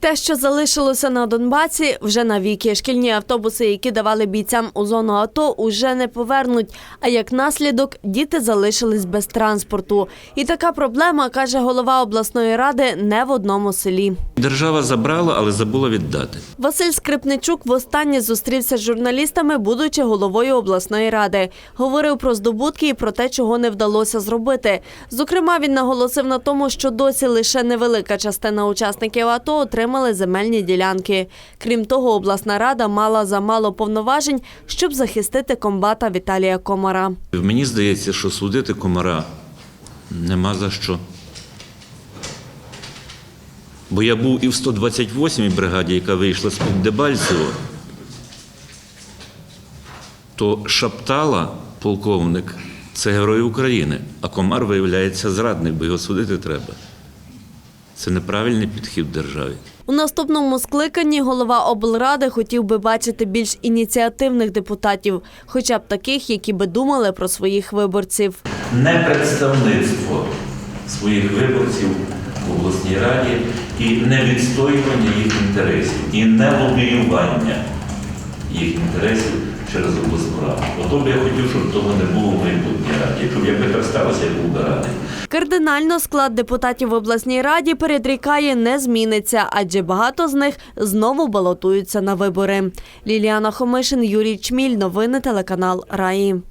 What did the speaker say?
Те, що залишилося на Донбасі, вже навіки. Шкільні автобуси, які давали бійцям у зону АТО, уже не повернуть. А як наслідок, діти залишились без транспорту. І така проблема, каже голова обласної ради, не в одному селі. Держава забрала, але забула віддати. Василь Скрипничук востаннє зустрівся з журналістами, будучи головою обласної ради. Говорив про здобутки і про те, чого не вдалося зробити. Зокрема, він наголосив на тому, що досі лише невелика частина учасників АТО отримали земельні ділянки. Крім того, обласна рада мала замало повноважень, щоб захистити комбата Віталія Комара. Мені здається, що судити комара нема за що. Бо я був і в 128-й бригаді, яка вийшла з під Дебальцево, то Шаптала, полковник, це герой України, а комар, виявляється, зрадник, бо його судити треба. Це неправильний підхід державі. У наступному скликанні голова облради хотів би бачити більш ініціативних депутатів, хоча б таких, які би думали про своїх виборців. не представництво своїх виборців в обласній раді і не відстоювання їх інтересів, і не лобіювання їх інтересів через обласну раду. Ото б я хотів, щоб того не було в. Якщо б якби так сталося, я був би радий. Кардинально склад депутатів в обласній раді передрікає не зміниться, адже багато з них знову балотуються на вибори. Ліліана Хомишин, Юрій Чміль. Новини телеканал Раї.